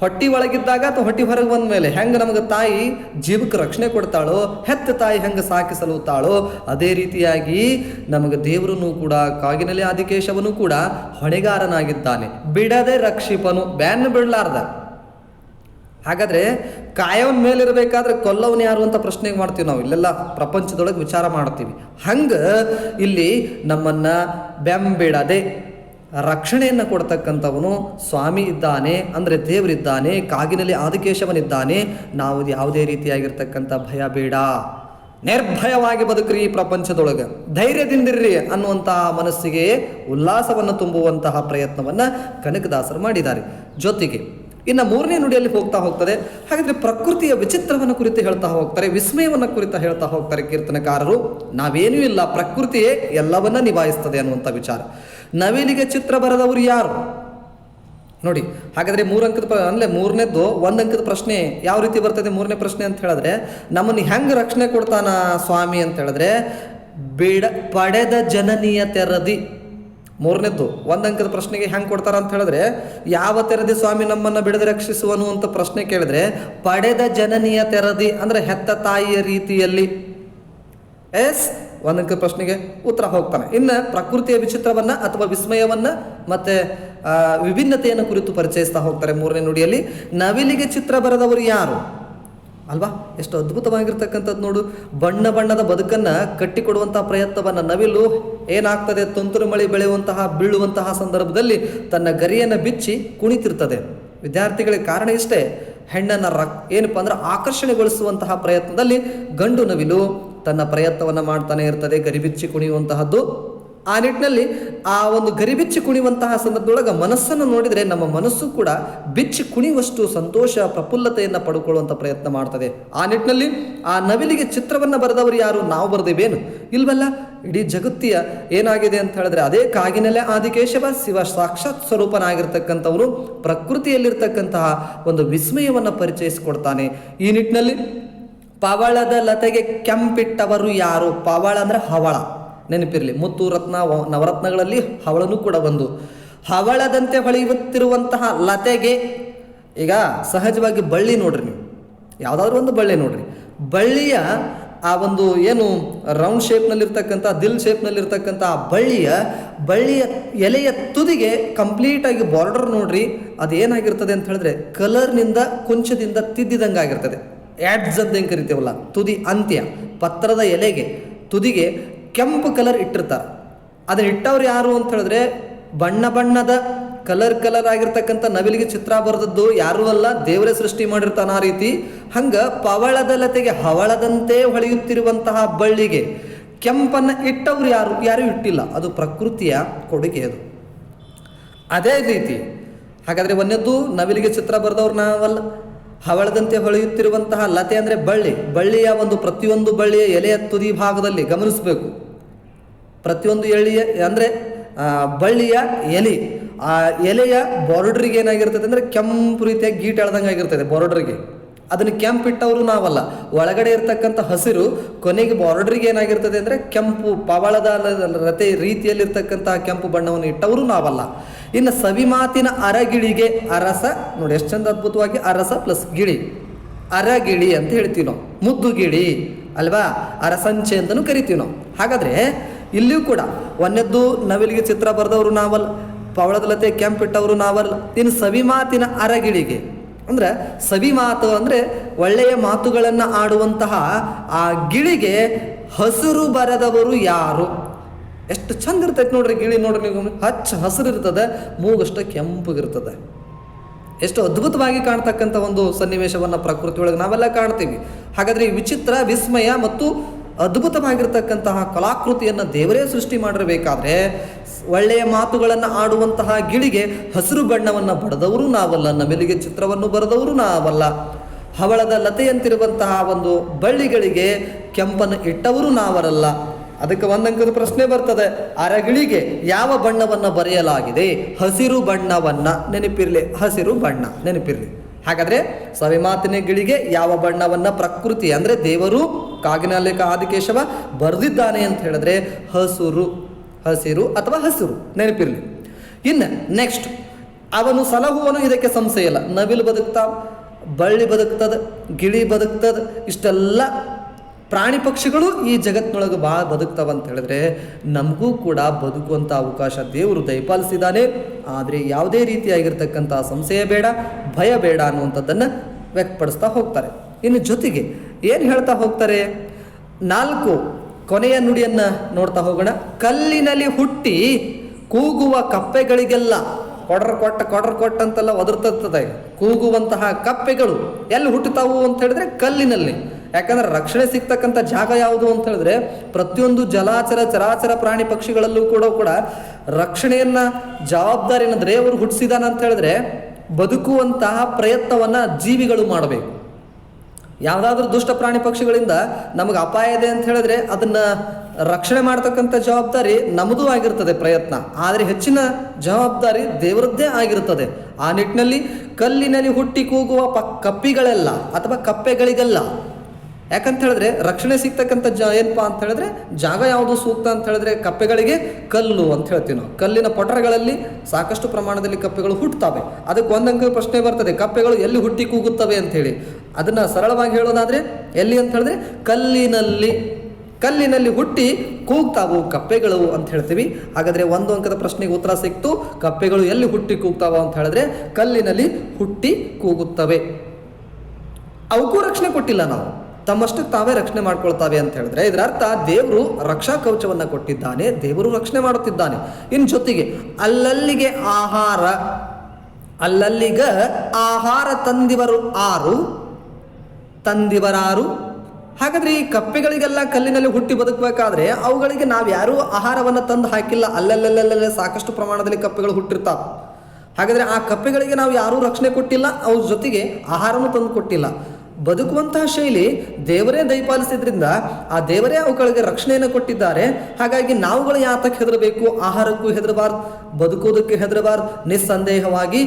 ಹೊಟ್ಟಿ ಒಳಗಿದ್ದಾಗ ಅಥವಾ ಹೊಟ್ಟಿ ಹೊರಗೆ ಬಂದ ಮೇಲೆ ಹೆಂಗೆ ನಮಗೆ ತಾಯಿ ಜೀವಕ್ಕೆ ರಕ್ಷಣೆ ಕೊಡ್ತಾಳೋ ಹೆತ್ತ ತಾಯಿ ಹೆಂಗೆ ಸಾಕಿ ಸಲುತ್ತಾಳೋ ಅದೇ ರೀತಿಯಾಗಿ ನಮಗೆ ದೇವರನ್ನು ಕೂಡ ಕಾಗಿನಲ್ಲಿ ಆದಿಕೇಶವನು ಕೂಡ ಹೊಣೆಗಾರನಾಗಿದ್ದಾನೆ. ಬಿಡದೆ ರಕ್ಷಿಪನು, ಬ್ಯಾನ್ ಬಿಡಲಾರ್ದ. ಹಾಗಾದ್ರೆ ಕಾಯವನ ಮೇಲಿರಬೇಕಾದ್ರೆ ಕೊಲ್ಲವನ್ ಯಾರು ಅಂತ ಪ್ರಶ್ನೆಗೆ ಮಾಡ್ತೀವಿ ನಾವು. ಇಲ್ಲೆಲ್ಲ ಪ್ರಪಂಚದೊಳಗೆ ವಿಚಾರ ಮಾಡ್ತೀವಿ. ಹಂಗೆ ಇಲ್ಲಿ ನಮ್ಮನ್ನು ಬೆಂಬಿಡದೆ ರಕ್ಷಣೆಯನ್ನು ಕೊಡ್ತಕ್ಕಂಥವನು ಸ್ವಾಮಿ ಇದ್ದಾನೆ, ಅಂದರೆ ದೇವರಿದ್ದಾನೆ, ಕಾಗಿನಲ್ಲಿ ಆದಿಕೇಶವನಿದ್ದಾನೆ, ನಾವು ಯಾವುದೇ ರೀತಿಯಾಗಿರ್ತಕ್ಕಂಥ ಭಯ ಬೇಡ. ನಿರ್ಭಯವಾಗಿ ಬದುಕ್ರಿ ಈ ಪ್ರಪಂಚದೊಳಗೆ. ಧೈರ್ಯದಿಂದಿರ್ರಿ ಅನ್ನುವಂತಹ ಮನಸ್ಸಿಗೆ ಉಲ್ಲಾಸವನ್ನು ತುಂಬುವಂತಹ ಪ್ರಯತ್ನವನ್ನು ಕನಕದಾಸರು ಮಾಡಿದ್ದಾರೆ. ಜೊತೆಗೆ ಇನ್ನು ಮೂರನೇ ನುಡಿಯಲ್ಲಿ ಹೋಗ್ತಾ ಹೋಗ್ತದೆ. ಹಾಗಾದರೆ ಪ್ರಕೃತಿಯ ವಿಚಿತ್ರವನ್ನು ಕುರಿತು ಹೇಳ್ತಾ ಹೋಗ್ತಾರೆ, ವಿಸ್ಮಯವನ್ನು ಕುರಿತು ಹೇಳ್ತಾ ಹೋಗ್ತಾರೆ ಕೀರ್ತನಕಾರರು. ನಾವೇನೂ ಇಲ್ಲ, ಪ್ರಕೃತಿಯೇ ಎಲ್ಲವನ್ನ ನಿಭಾಯಿಸ್ತದೆ ಅನ್ನುವಂಥ ವಿಚಾರ. ನವಿಲಿಗೆ ಚಿತ್ರ ಬರೆದವರು ಯಾರು? ನೋಡಿ, ಹಾಗಾದ್ರೆ ಮೂರಂಕದ ಅಂದರೆ ಮೂರನೇದ್ದು ಒಂದು ಅಂಕದ ಪ್ರಶ್ನೆ ಯಾವ ರೀತಿ ಬರ್ತದೆ ಮೂರನೇ ಪ್ರಶ್ನೆ ಅಂತ ಹೇಳಿದ್ರೆ, ನಮ್ಮನ್ನು ಹೆಂಗೆ ರಕ್ಷಣೆ ಕೊಡ್ತಾನ ಸ್ವಾಮಿ ಅಂತ ಹೇಳಿದ್ರೆ, ಬಿಡ, ಪಡೆದ ಜನನೀಯ ತೆರದಿ. ಮೂರನೇದ್ದು, ಒಂದಂಕದ ಪ್ರಶ್ನೆಗೆ ಹೆಂಗೆ ಕೊಡ್ತಾರ ಅಂತ ಹೇಳಿದ್ರೆ, ಯಾವ ತೆರದಿ ಸ್ವಾಮಿ ನಮ್ಮನ್ನು ಬಿಡದೆ ರಕ್ಷಿಸುವನು ಅಂತ ಪ್ರಶ್ನೆ ಕೇಳಿದ್ರೆ, ಪಡೆದ ಜನನೀಯ ತೆರದಿ ಅಂದರೆ ಹೆತ್ತ ತಾಯಿಯ ರೀತಿಯಲ್ಲಿ. ಎಸ್? ಒಂದಂಕ ಪ್ರಶ್ನೆಗೆ ಉತ್ತರ ಹೋಗ್ತಾನೆ. ಇನ್ನು ಪ್ರಕೃತಿಯ ವಿಚಿತ್ರವನ್ನ ಅಥವಾ ವಿಸ್ಮಯವನ್ನ ಮತ್ತೆ ವಿಭಿನ್ನತೆಯನ್ನು ಕುರಿತು ಪರಿಚಯಿಸ್ತಾ ಹೋಗ್ತಾರೆ ಮೂರನೇ ನುಡಿಯಲ್ಲಿ. ನವಿಲಿಗೆ ಚಿತ್ರ ಬರೆದವರು ಯಾರು? ಅಲ್ವಾ? ಎಷ್ಟು ಅದ್ಭುತವಾಗಿರ್ತಕ್ಕಂಥದ್ದು ನೋಡು. ಬಣ್ಣ ಬಣ್ಣದ ಬದುಕನ್ನು ಕಟ್ಟಿಕೊಡುವಂತಹ ಪ್ರಯತ್ನವನ್ನು ನವಿಲು ಏನಾಗ್ತದೆ? ತುಂತುರು ಮಳೆ ಬೆಳೆಯುವಂತಹ, ಬೀಳುವಂತಹ ಸಂದರ್ಭದಲ್ಲಿ ತನ್ನ ಗರಿಯನ್ನು ಬಿಚ್ಚಿ ಕುಣಿತಿರ್ತದೆ. ವಿದ್ಯಾರ್ಥಿಗಳಿಗೆ ಕಾರಣ ಇಷ್ಟೇ, ಹೆಣ್ಣನ್ನು ರಕ್, ಏನಪ್ಪ ಅಂದ್ರೆ ಆಕರ್ಷಣೆಗೊಳಿಸುವಂತಹ ಪ್ರಯತ್ನದಲ್ಲಿ ಗಂಡು ನವಿಲು ತನ್ನ ಪ್ರಯತ್ನವನ್ನು ಮಾಡ್ತಾನೆ ಇರ್ತದೆ. ಗರಿಬಿಚ್ಚಿ ಕುಣಿಯುವಂತಹದ್ದು ಆ ನಿಟ್ಟಿನಲ್ಲಿ ಆ ಒಂದು ಗರಿಬಿಚ್ಚಿ ಕುಣಿಯುವಂತಹ ಸಂದರ್ಭದೊಳಗೆ ಮನಸ್ಸನ್ನು ನೋಡಿದರೆ ನಮ್ಮ ಮನಸ್ಸು ಕೂಡ ಬಿಚ್ಚಿ ಕುಣಿಯುವಷ್ಟು ಸಂತೋಷ, ಪ್ರಫುಲ್ಲತೆಯನ್ನು ಪಡ್ಕೊಳ್ಳುವಂಥ ಪ್ರಯತ್ನ ಮಾಡ್ತದೆ. ಆ ನಿಟ್ಟಿನಲ್ಲಿ ಆ ನವಿಲಿಗೆ ಚಿತ್ರವನ್ನು ಬರೆದವರು ಯಾರು? ನಾವು ಬರೆದೇವೇನು ಇಲ್ವಲ್ಲ? ಇಡೀ ಜಗತ್ತಿಯ ಏನಾಗಿದೆ ಅಂತ ಹೇಳಿದ್ರೆ ಅದೇ ಕಾಗಿನಲೆ ಆದಿಕೇಶವ ಶಿವ ಸಾಕ್ಷಾತ್ ಸ್ವರೂಪನಾಗಿರ್ತಕ್ಕಂಥವನು ಪ್ರಕೃತಿಯಲ್ಲಿರ್ತಕ್ಕಂತಹ ಒಂದು ವಿಸ್ಮಯವನ್ನು ಪರಿಚಯಿಸಿಕೊಡ್ತಾನೆ. ಈ ನಿಟ್ಟಿನಲ್ಲಿ ಪವಳದ ಲತೆಗೆ ಕೆಂಪಿಟ್ಟವರು ಯಾರು? ಪವಳ ಅಂದ್ರೆ ಹವಳ. ನೆನಪಿರಲಿ. ಮುತ್ತು ರತ್ನ ನವರತ್ನಗಳಲ್ಲಿ ಹವಳನೂ ಕೂಡ ಒಂದು. ಹವಳದಂತೆ ಹೊಳೆಯುತ್ತಿರುವಂತಹ ಲತೆಗೆ ಈಗ ಸಹಜವಾಗಿ ಬಳ್ಳಿ ನೋಡ್ರಿ ನೀವು. ಯಾವುದಾದ್ರೂ ಒಂದು ಬಳ್ಳಿ ನೋಡ್ರಿ. ಬಳ್ಳಿಯ ಆ ಒಂದು ಏನು ರೌಂಡ್ ಶೇಪ್ನಲ್ಲಿರ್ತಕ್ಕಂಥ, ದಿಲ್ ಶೇಪ್ನಲ್ಲಿರ್ತಕ್ಕಂಥ ಆ ಬಳ್ಳಿಯ ಬಳ್ಳಿಯ ಎಲೆಯ ತುದಿಗೆ ಕಂಪ್ಲೀಟಾಗಿ ಬಾರ್ಡರ್ ನೋಡ್ರಿ, ಅದು ಏನಾಗಿರ್ತದೆ ಅಂತ ಹೇಳಿದ್ರೆ ಕಲರ್ನಿಂದ ಕುಂಚದಿಂದ ತಿದ್ದಿದಂಗೆ ಆಗಿರ್ತದೆ. ಆ್ಯಡ್ಸ್ ಅಂತ ಹೆಂಗೆ ಕರಿತೀವಲ್ಲ, ತುದಿ ಅಂತ್ಯ, ಪತ್ರದ ಎಲೆಗೆ, ತುದಿಗೆ ಕೆಂಪು ಕಲರ್ ಇಟ್ಟಿರ್ತಾರೆ. ಅದನ್ನ ಇಟ್ಟವ್ರು ಯಾರು ಅಂತ ಹೇಳಿದ್ರೆ ಬಣ್ಣ ಬಣ್ಣದ ಕಲರ್ ಕಲರ್ ಆಗಿರ್ತಕ್ಕಂಥ ನವಿಲಿಗೆ ಚಿತ್ರ ಬರೆದದ್ದು ಯಾರೂ ಅಲ್ಲ, ದೇವರೇ ಸೃಷ್ಟಿ ಮಾಡಿರ್ತಾನ ಆ ರೀತಿ. ಹಂಗ ಪವಳದ ಲತೆಗೆ ಹವಳದಂತೆ ಹೊಳೆಯುತ್ತಿರುವಂತಹ ಬಳ್ಳಿಗೆ ಕೆಂಪನ್ನ ಇಟ್ಟವ್ರು ಯಾರು? ಯಾರು ಇಟ್ಟಿಲ್ಲ. ಅದು ಪ್ರಕೃತಿಯ ಕೊಡುಗೆ ಅದು. ಅದೇ ರೀತಿ, ಹಾಗಾದ್ರೆ ಒಂದದ್ದು ನವಿಲಿಗೆ ಚಿತ್ರ ಬರೆದವ್ರು ನಾವಲ್ಲ. ಹವಳದಂತೆ ಹೊಳೆಯುತ್ತಿರುವಂತಹ ಲತೆ ಅಂದರೆ ಬಳ್ಳಿ. ಬಳ್ಳಿಯ ಒಂದು ಪ್ರತಿಯೊಂದು ಬಳ್ಳಿಯ ಎಲೆಯ ತುದಿ ಭಾಗದಲ್ಲಿ ಗಮನಿಸಬೇಕು. ಪ್ರತಿಯೊಂದು ಎಳೆಯ ಅಂದರೆ ಬಳ್ಳಿಯ ಎಲೆ, ಆ ಎಲೆಯ ಬಾರ್ಡ್ರಿಗೆ ಏನಾಗಿರ್ತದೆ ಅಂದರೆ ಕೆಂಪು ರೀತಿಯಾಗಿ ಗೀಟ್ ಎಳ್ದಂಗೆ ಆಗಿರ್ತದೆ ಬಾರ್ಡ್ರಿಗೆ. ಅದನ್ನು ಕೆಂಪಿಟ್ಟವರು ನಾವಲ್ಲ. ಒಳಗಡೆ ಇರ್ತಕ್ಕಂಥ ಹಸಿರು ಕೊನೆಗೆ ಬಾರ್ಡ್ರಿಗೆ ಏನಾಗಿರ್ತದೆ ಅಂದರೆ ಕೆಂಪು ಪವಳದ ರತೆ ರೀತಿಯಲ್ಲಿರ್ತಕ್ಕಂತಹ ಕೆಂಪು ಬಣ್ಣವನ್ನು ಇಟ್ಟವರು ನಾವಲ್ಲ. ಇನ್ನು ಸವಿಮಾತಿನ ಅರಗಿಳಿಗೆ ಅರಸ, ನೋಡಿ ಎಷ್ಟು ಚಂದ ಅದ್ಭುತವಾಗಿ ಅರಸ ಪ್ಲಸ್ ಗಿಳಿ. ಅರಗಿಳಿ ಅಂತ ಹೇಳ್ತೀವಿ ನಾವು. ಮುದ್ದು ಗಿಳಿ ಅಲ್ವಾ? ಅರಸಂಚೆ ಅಂತಲೂ ಕರಿತೀವಿ ನಾವು. ಹಾಗಾದ್ರೆ ಇಲ್ಲಿಯೂ ಕೂಡ ಒಂದೆದ್ದು ನವಿಲಿಗೆ ಚಿತ್ರ ಬರೆದವರು ನಾವಲ್ಲ ಪವಳದಲತೆ ಕೆಂಪಿಟ್ಟವರು ನಾವಲ್ಲ ಇನ್ನು ಸವಿಮಾತಿನ ಅರಗಿಳಿಗೆ. ಅಂದ್ರೆ ಸವಿ ಮಾತು ಅಂದ್ರೆ ಒಳ್ಳೆಯ ಮಾತುಗಳನ್ನು ಆಡುವಂತಹ ಆ ಗಿಳಿಗೆ ಹಸಿರು ಬರೆದವರು ಯಾರು? ಎಷ್ಟು ಚಂದ ಇರ್ತೈತೆ ನೋಡ್ರಿ ಗಿಳಿ ನೋಡ್ರಿ ನೀವು. ಹಚ್ಚ ಹಸಿರು ಇರ್ತದೆ, ಮೂಗಷ್ಟು ಕೆಂಪಗಿರ್ತದೆ ಎಷ್ಟು ಅದ್ಭುತವಾಗಿ ಕಾಣ್ತಕ್ಕಂಥ ಒಂದು ಸನ್ನಿವೇಶವನ್ನು ಪ್ರಕೃತಿ ಒಳಗೆ ನಾವೆಲ್ಲ ಕಾಣ್ತೀವಿ. ಹಾಗಾದ್ರೆ ಈ ವಿಚಿತ್ರ, ವಿಸ್ಮಯ ಮತ್ತು ಅದ್ಭುತವಾಗಿರ್ತಕ್ಕಂತಹ ಕಲಾಕೃತಿಯನ್ನು ದೇವರೇ ಸೃಷ್ಟಿ ಮಾಡಿರಬೇಕಾದ್ರೆ ಒಳ್ಳೆಯ ಮಾತುಗಳನ್ನು ಆಡುವಂತಹ ಗಿಳಿಗೆ ಹಸಿರು ಬಣ್ಣವನ್ನು ಬಡದವರು ನಾವಲ್ಲ, ನಮಿಲಿಗೆ ಚಿತ್ರವನ್ನು ಬರೆದವರು ನಾವಲ್ಲ. ಹವಳದ ಲತೆಯಂತಿರುವಂತಹ ಒಂದು ಬಳ್ಳಿಗಳಿಗೆ ಕೆಂಪನ್ನು ಇಟ್ಟವರು ನಾವರಲ್ಲ. ಅದಕ್ಕೆ ಒಂದಂಕದ ಪ್ರಶ್ನೆ ಬರ್ತದೆ ಅರಗಿಳಿಗೆ ಯಾವ ಬಣ್ಣವನ್ನು ಬರೆಯಲಾಗಿದೆ? ಹಸಿರು ಬಣ್ಣವನ್ನು ನೆನಪಿರಲಿ, ಹಸಿರು ಬಣ್ಣ ನೆನಪಿರ್ಲಿ. ಹಾಗಾದ್ರೆ ಸವಿಮಾತಿನ ಗಿಳಿಗೆ ಯಾವ ಬಣ್ಣವನ್ನ ಪ್ರಕೃತಿ ಅಂದ್ರೆ ದೇವರು ಕಾಗಿನಾಲೇಖ ಆದಿಕೇಶವ ಬರೆದಿದ್ದಾನೆ ಅಂತ ಹೇಳಿದ್ರೆ ಹಸುರು, ಹಸಿರು ಅಥವಾ ಹಸಿರು, ನೆನಪಿರ್ಲಿ. ಇನ್ನು ನೆಕ್ಸ್ಟ್ ಅವನು ಸಲಹುವನು ಇದಕ್ಕೆ ಸಂಶಯ ಇಲ್ಲ. ನವಿಲು ಬದುಕ್ತಾವ, ಬಳ್ಳಿ ಬದುಕ್ತದ, ಗಿಳಿ ಬದುಕ್ತದ, ಇಷ್ಟೆಲ್ಲ ಪ್ರಾಣಿ ಪಕ್ಷಿಗಳು ಈ ಜಗತ್ತಿನೊಳಗೆ ಭಾಳ ಬದುಕ್ತಾವ ಅಂತ ಹೇಳಿದ್ರೆ ನಮಗೂ ಕೂಡ ಬದುಕುವಂಥ ಅವಕಾಶ ದೇವರು ದಯಪಾಲಿಸಿದ್ದಾನೆ. ಆದರೆ ಯಾವುದೇ ರೀತಿಯಾಗಿರ್ತಕ್ಕಂಥ ಸಂಶಯ ಬೇಡ, ಭಯ ಬೇಡ ಅನ್ನುವಂಥದ್ದನ್ನು ವ್ಯಕ್ತಪಡಿಸ್ತಾ ಹೋಗ್ತಾರೆ. ಇನ್ನು ಜೊತೆಗೆ ಏನು ಹೇಳ್ತಾ ಹೋಗ್ತಾರೆ? ನಾಲ್ಕು ಕೊನೆಯ ನುಡಿಯನ್ನು ನೋಡ್ತಾ ಹೋಗೋಣ. ಕಲ್ಲಿನಲ್ಲಿ ಹುಟ್ಟಿ ಕೂಗುವ ಕಪ್ಪೆಗಳಿಗೆಲ್ಲ ಕೊಡ್ರ ಕೊಟ್ಟ ಕೊಡ್ರ ಕೊಟ್ಟ ಅಂತೆಲ್ಲ ಒದರ್ತದೆ. ಕೂಗುವಂತಹ ಕಪ್ಪೆಗಳು ಎಲ್ಲಿ ಹುಟ್ಟುತ್ತಾವು ಅಂತ ಹೇಳಿದ್ರೆ ಕಲ್ಲಿನಲ್ಲಿ. ಯಾಕಂದ್ರೆ ರಕ್ಷಣೆ ಸಿಗ್ತಕ್ಕಂಥ ಜಾಗ ಯಾವುದು ಅಂತ ಹೇಳಿದ್ರೆ ಪ್ರತಿಯೊಂದು ಜಲಾಚರ, ಚರಾಚರ ಪ್ರಾಣಿ ಪಕ್ಷಿಗಳಲ್ಲೂ ಕೂಡ ಕೂಡ ರಕ್ಷಣೆಯನ್ನ ಜವಾಬ್ದಾರಿಯನ್ನು ಅವರು ಹುಟ್ಟಿಸಿದಾನ ಅಂತ ಹೇಳಿದ್ರೆ ಬದುಕುವಂತಹ ಪ್ರಯತ್ನವನ್ನ ಜೀವಿಗಳು ಮಾಡಬೇಕು. ಯಾವುದಾದ್ರೂ ದುಷ್ಟ ಪ್ರಾಣಿ ಪಕ್ಷಿಗಳಿಂದ ನಮಗೆ ಅಪಾಯ ಇದೆ ಅಂತ ಹೇಳಿದ್ರೆ ಅದನ್ನ ರಕ್ಷಣೆ ಮಾಡ್ತಕ್ಕಂಥ ಜವಾಬ್ದಾರಿ ನಮ್ಮದು ಆಗಿರ್ತದೆ ಪ್ರಯತ್ನ. ಆದರೆ ಹೆಚ್ಚಿನ ಜವಾಬ್ದಾರಿ ದೇವರದ್ದೇ ಆಗಿರುತ್ತದೆ ಆ ನಿಟ್ಟಿನಲ್ಲಿ ಕಲ್ಲಿನಲ್ಲಿ ಹುಟ್ಟಿ ಕೂಗುವ ಪ, ಕಪ್ಪಿಗಳೆಲ್ಲ ಅಥವಾ ಕಪ್ಪೆಗಳಿಗೆಲ್ಲ ಯಾಕಂತ ಹೇಳಿದ್ರೆ ರಕ್ಷಣೆ ಸಿಗ್ತಕ್ಕಂಥ ಜ ಏನಪ್ಪ ಅಂತ ಹೇಳಿದ್ರೆ ಜಾಗ ಯಾವುದು ಸೂಕ್ತ ಅಂತ ಹೇಳಿದ್ರೆ ಕಪ್ಪೆಗಳಿಗೆ ಕಲ್ಲು ಅಂತ ಹೇಳ್ತೀವಿ ನಾವು. ಕಲ್ಲಿನ ಪೊಟರಗಳಲ್ಲಿ ಸಾಕಷ್ಟು ಪ್ರಮಾಣದಲ್ಲಿ ಕಪ್ಪೆಗಳು ಹುಟ್ಟುತ್ತವೆ. ಅದಕ್ಕೆ ಒಂದಂಕ ಪ್ರಶ್ನೆ ಬರ್ತದೆ, ಕಪ್ಪೆಗಳು ಎಲ್ಲಿ ಹುಟ್ಟಿ ಕೂಗುತ್ತವೆ ಅಂತ ಹೇಳಿ. ಅದನ್ನ ಸರಳವಾಗಿ ಹೇಳೋದಾದ್ರೆ ಎಲ್ಲಿ ಅಂತ ಹೇಳಿದ್ರೆ ಕಲ್ಲಿನಲ್ಲಿ ಕಲ್ಲಿನಲ್ಲಿ ಹುಟ್ಟಿ ಕೂಗ್ತಾವು ಕಪ್ಪೆಗಳು ಅಂತ ಹೇಳ್ತೀವಿ. ಹಾಗಾದ್ರೆ ಒಂದು ಅಂಕದ ಪ್ರಶ್ನೆಗೆ ಉತ್ತರ ಸಿಕ್ತು, ಕಪ್ಪೆಗಳು ಎಲ್ಲಿ ಹುಟ್ಟಿ ಕೂಗ್ತಾವ ಅಂತ ಹೇಳಿದ್ರೆ ಕಲ್ಲಿನಲ್ಲಿ ಹುಟ್ಟಿ ಕೂಗುತ್ತವೆ. ಅವಕ್ಕೂ ರಕ್ಷಣೆ ಕೊಟ್ಟಿಲ್ಲ ನಾವು. ತಮ್ಮಷ್ಟಕ್ಕೆ ತಾವೇ ರಕ್ಷಣೆ ಮಾಡ್ಕೊಳ್ತಾವೆ ಅಂತ ಹೇಳಿದ್ರೆ ಇದರ ಅರ್ಥ ದೇವರು ರಕ್ಷಾ ಕವಚವನ್ನು ಕೊಟ್ಟಿದ್ದಾನೆ, ದೇವರು ರಕ್ಷಣೆ ಮಾಡುತ್ತಿದ್ದಾನೆ. ಇನ್ನು ಜೊತೆಗೆ, ಅಲ್ಲಲ್ಲಿಗೆ ಆಹಾರ, ಅಲ್ಲಲ್ಲಿಗ ಆಹಾರ ತಂದಿವರು ಆರು? ತಂದಿವರಾರು? ಹಾಗಾದ್ರೆ ಈ ಕಪ್ಪೆಗಳಿಗೆಲ್ಲ ಕಲ್ಲಿನಲ್ಲಿ ಹುಟ್ಟಿ ಬದುಕಬೇಕಾದ್ರೆ ಅವುಗಳಿಗೆ ನಾವು ಯಾರೂ ಆಹಾರವನ್ನು ತಂದು ಹಾಕಿಲ್ಲ ಅಲ್ಲಲ್ಲಲ್ಲಲ್ಲೇ ಸಾಕಷ್ಟು ಪ್ರಮಾಣದಲ್ಲಿ ಕಪ್ಪೆಗಳು ಹುಟ್ಟಿರ್ತಾವೆ. ಹಾಗಾದ್ರೆ ಆ ಕಪ್ಪೆಗಳಿಗೆ ನಾವು ಯಾರೂ ರಕ್ಷಣೆ ಕೊಟ್ಟಿಲ್ಲ, ಅವ್ರ ಜೊತೆಗೆ ಆಹಾರನೂ ತಂದು ಕೊಟ್ಟಿಲ್ಲ. ಬದುಕುವಂತಹ ಶೈಲಿ ದೇವರೇ ದಯಪಾಲಿಸಿದ್ರಿಂದ ಆ ದೇವರೇ ಅವುಗಳಿಗೆ ರಕ್ಷಣೆಯನ್ನು ಕೊಟ್ಟಿದ್ದಾರೆ. ಹಾಗಾಗಿ ನಾವುಗಳು ಯಾತಕ್ಕೆ ಹೆದರಬೇಕು? ಆಹಾರಕ್ಕೂ ಹೆದರಬಾರ್ದು ಬದುಕೋದಕ್ಕೆ ಹೆದರಬಾರ್ದು. ನಿಸ್ಸಂದೇಹವಾಗಿ,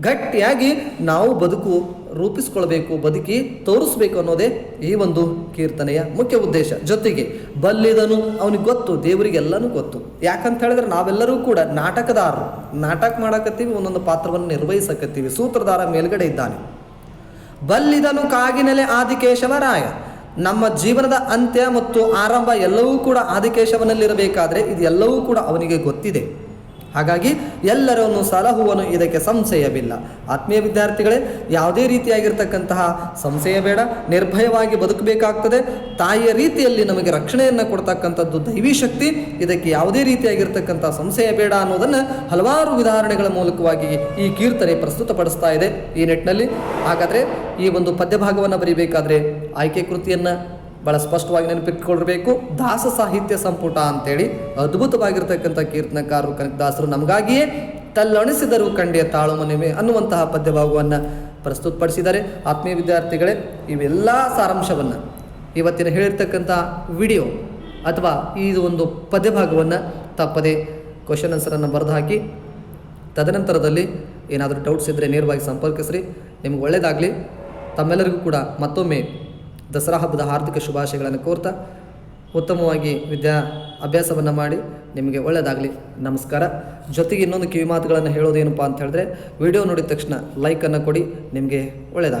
ಗಟ್ಟಿಯಾಗಿ ನಾವು ಬದುಕು ರೂಪಿಸ್ಕೊಳ್ಬೇಕು, ಬದುಕಿ ತೋರಿಸ್ಬೇಕು ಅನ್ನೋದೇ ಈ ಒಂದು ಕೀರ್ತನೆಯ ಮುಖ್ಯ ಉದ್ದೇಶ. ಜೊತೆಗೆ, ಬಲ್ಲಿದನು ಅವನಿಗೆ ಗೊತ್ತು, ದೇವರಿಗೆಲ್ಲನೂ ಗೊತ್ತು. ಯಾಕಂತ ಹೇಳಿದ್ರೆ ನಾವೆಲ್ಲರೂ ಕೂಡ ನಾಟಕದಾರರು. ನಾಟಕ ಮಾಡಕತ್ತೀವಿ, ಒಂದೊಂದು ಪಾತ್ರವನ್ನು ನಿರ್ವಹಿಸಕತ್ತೀವಿ. ಸೂತ್ರಧಾರ ಮೇಲ್ಗಡೆ ಇದ್ದಾನೆ. ಬಲ್ಲಿದನು ಕಾಗಿನೆಲೆ ಆದಿಕೇಶವರಾಯ. ನಮ್ಮ ಜೀವನದ ಅಂತ್ಯ ಮತ್ತು ಆರಂಭ ಎಲ್ಲವೂ ಕೂಡ ಆದಿಕೇಶವನಲ್ಲಿರಬೇಕಾದರೆ ಇದೆಲ್ಲವೂ ಕೂಡ ಅವನಿಗೆ ಗೊತ್ತಿದೆ. ಹಾಗಾಗಿ ಎಲ್ಲರನ್ನೂ ಸಲಹುವನು, ಇದಕ್ಕೆ ಸಂಶಯವಿಲ್ಲ. ಆತ್ಮೀಯ ವಿದ್ಯಾರ್ಥಿಗಳೇ, ಯಾವುದೇ ರೀತಿಯಾಗಿರ್ತಕ್ಕಂತಹ ಸಂಶಯ ಬೇಡ, ನಿರ್ಭಯವಾಗಿ ಬದುಕಬೇಕಾಗ್ತದೆ. ತಾಯಿಯ ರೀತಿಯಲ್ಲಿ ನಮಗೆ ರಕ್ಷಣೆಯನ್ನು ಕೊಡ್ತಕ್ಕಂಥದ್ದು ದೈವಿ ಶಕ್ತಿ, ಇದಕ್ಕೆ ಯಾವುದೇ ರೀತಿಯಾಗಿರ್ತಕ್ಕಂಥ ಸಂಶಯ ಬೇಡ ಅನ್ನೋದನ್ನು ಹಲವಾರು ಉದಾಹರಣೆಗಳ ಮೂಲಕವಾಗಿ ಈ ಕೀರ್ತನೆ ಪ್ರಸ್ತುತಪಡಿಸ್ತಾ ಇದೆ. ಈ ನಿಟ್ಟಿನಲ್ಲಿ ಹಾಗಾದರೆ ಈ ಒಂದು ಪದ್ಯಭಾಗವನ್ನು ಬರೀಬೇಕಾದ್ರೆ ಆಯ್ಕೆ ಕೃತಿಯನ್ನು ಬಹಳ ಸ್ಪಷ್ಟವಾಗಿ ನೆನಪಿಟ್ಕೊಳ್ಬೇಕು. ದಾಸ ಸಾಹಿತ್ಯ ಸಂಪುಟ ಅಂತೇಳಿ ಅದ್ಭುತವಾಗಿರ್ತಕ್ಕಂಥ ಕೀರ್ತನಕಾರರು ಕನಕದಾಸರು ನಮಗಾಗಿಯೇ ತಲ್ಲಣಿಸಿದರು ಕಂಡಿಯ ತಾಳು ಮನೆವೆ ಅನ್ನುವಂತಹ ಪದ್ಯಭಾಗವನ್ನು ಪ್ರಸ್ತುತಪಡಿಸಿದ್ದಾರೆ. ಆತ್ಮೀಯ ವಿದ್ಯಾರ್ಥಿಗಳೇ, ಇವೆಲ್ಲ ಸಾರಾಂಶವನ್ನು ಇವತ್ತಿನ ಹೇಳಿರ್ತಕ್ಕಂಥ ವಿಡಿಯೋ ಅಥವಾ ಈ ಒಂದು ಪದ್ಯಭಾಗವನ್ನು ತಪ್ಪದೆ ಕ್ವಶನ್ ಆನ್ಸರನ್ನು ಬರೆದು ಹಾಕಿ, ತದನಂತರದಲ್ಲಿ ಏನಾದರೂ ಡೌಟ್ಸ್ ಇದ್ದರೆ ನೇರವಾಗಿ ಸಂಪರ್ಕಿಸ್ರಿ. ನಿಮ್ಗೆ ಒಳ್ಳೆಯದಾಗಲಿ ತಮ್ಮೆಲ್ಲರಿಗೂ ಕೂಡ ಮತ್ತೊಮ್ಮೆ ದಸರಾ ಹಬ್ಬದ ಹಾರ್ದಿಕ ಶುಭಾಶಯಗಳನ್ನು ಕೋರ್ತಾ ಉತ್ತಮವಾಗಿ ವಿದ್ಯಾ ಅಭ್ಯಾಸವನ್ನು ಮಾಡಿ ನಿಮಗೆ ಒಳ್ಳೆಯದಾಗಲಿ. ನಮಸ್ಕಾರ. ಜೊತೆಗೆ ಇನ್ನೊಂದು ಕಿವಿ ಮಾತುಗಳನ್ನು ಹೇಳೋದೇನಪ್ಪ ಅಂತ ಹೇಳಿದ್ರೆ, ವಿಡಿಯೋ ನೋಡಿದ ತಕ್ಷಣ ಲೈಕನ್ನು ಕೊಡಿ, ನಿಮಗೆ ಒಳ್ಳೆಯದಾಗಲಿ.